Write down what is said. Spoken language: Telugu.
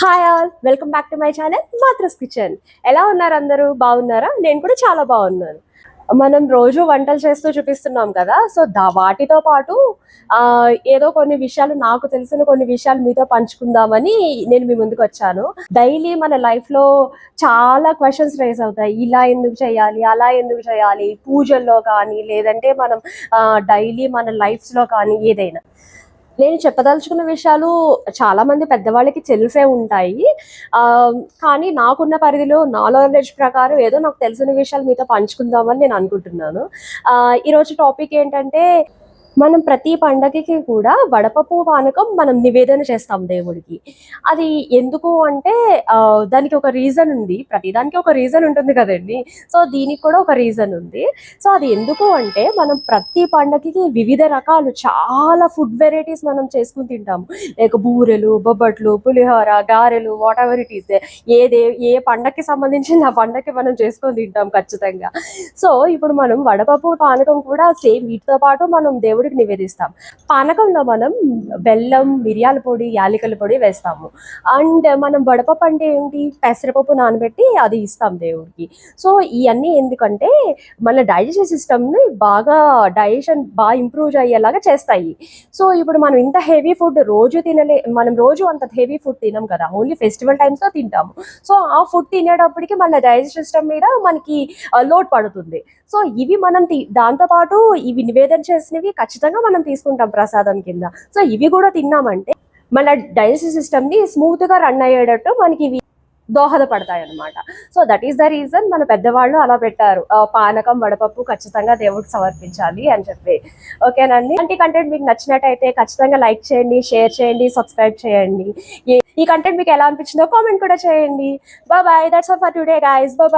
Hi all welcome back to my channel మాత్రస్ kitchen ఎలా ఉన్నారు అందరూ? బాగున్నారా? నేను కూడా చాలా బాగున్నాను. మనం రోజు వంటలు చేస్తూ చూపిస్తున్నాం కదా సో దా వాటితో పాటు ఏదో కొన్ని విషయాలు నాకు తెలిసిన కొన్ని విషయాలు మీతో పంచుకుందామని నేను మీ ముందుకు వచ్చాను. డైలీ మన లైఫ్లో లో చాలా క్వశ్చన్స్ రేస్ అవుతాయి. ఇలా ఎందుకు చేయాలి? అలా ఎందుకు చేయాలి? పూజల్లో కానీ లేదంటే మనం డైలీ మన లైఫ్స్లో లో కానీ ఏదైనా. నేను చెప్పదలుచుకున్న విషయాలు చాలా మంది పెద్దవాళ్ళకి తెలిసే ఉంటాయి. ఆ, కానీ నాకున్న పరిధిలో నా నాలెడ్జ్ ప్రకారం ఏదో నాకు తెలిసిన విషయాలు మీతో పంచుకుందామని నేను అనుకుంటున్నాను. ఈరోజు టాపిక్ ఏంటంటే మనం ప్రతి పండగకి కూడా వడపప్పు పానకం మనం నివేదన చేస్తాం దేవుడికి. అది ఎందుకు అంటే దానికి ఒక రీజన్ ఉంది. ప్రతి దానికి ఒక రీజన్ ఉంటుంది కదండి. సో దీనికి కూడా ఒక రీజన్ ఉంది. సో అది ఎందుకు అంటే మనం ప్రతి పండగకి వివిధ రకాలు చాలా ఫుడ్ వెరైటీస్ మనం చేసుకుని తింటాము. లేక బూరెలు బొబ్బట్లు పులిహోర గారెలు వాట్ ఎవర్ ఇట్ ఈస్. ఏ ఏ పండగకి సంబంధించిన ఆ పండగకి మనం చేసుకొని తింటాం ఖచ్చితంగా. సో ఇప్పుడు మనం వడపప్పు పానకం కూడా సేమ్ వీటితో పాటు మనం దేవుడికి నివేదిస్తాం. పానకంలో మనం బెల్లం మిరియాల పొడి యాలకుల పొడి వేస్తాము. అండ్ మనం వడపప్పు అంటే ఏంటి? పెసరపప్పు నానబెట్టి అది ఇస్తాం దేవుడికి. సో ఇవన్నీ ఎందుకంటే మన డైజెషన్ సిస్టమ్ని బాగా డైజెషన్ బాగా ఇంప్రూవ్ అయ్యేలాగా చేస్తాయి. సో ఇప్పుడు మనం ఇంత హెవీ ఫుడ్ రోజు తినలే మనం రోజు అంత హెవీ ఫుడ్ తినం కదా. ఓన్లీ ఫెస్టివల్ టైమ్స్లో తింటాము. సో ఆ ఫుడ్ తినేటప్పటికి మన డైజెషన్ సిస్టమ్ మీద మనకి లోడ్ పడుతుంది. సో ఇవి మనం తి- దాంతోపాటు ఇవి నివేదన చేసినవి ఖచ్చితంగా ఖచ్చితంగా మనం తీసుకుంటాం ప్రసాదం కింద. సో ఇవి కూడా తిన్నామంటే మన డైజెషన్ సిస్టమ్ని స్మూత్గా రన్ అయ్యేటట్టు మనకి ఇవి దోహదపడతాయి అనమాట so that is the reason మన పెద్దవాళ్ళు అలా పెట్టారు. పానకం వడపప్పు ఖచ్చితంగా దేవుడికి సమర్పించాలి అని చెప్పి. ఓకేనండి అంటే కంటెంట్ మీకు నచ్చినట్టయితే ఖచ్చితంగా లైక్ చేయండి షేర్ చేయండి సబ్స్క్రైబ్ చేయండి. ఈ- కంటెంట్ మీకు ఎలా అనిపించిందో కామెంట్ కూడా చేయండి. Bye that's all for today guys bye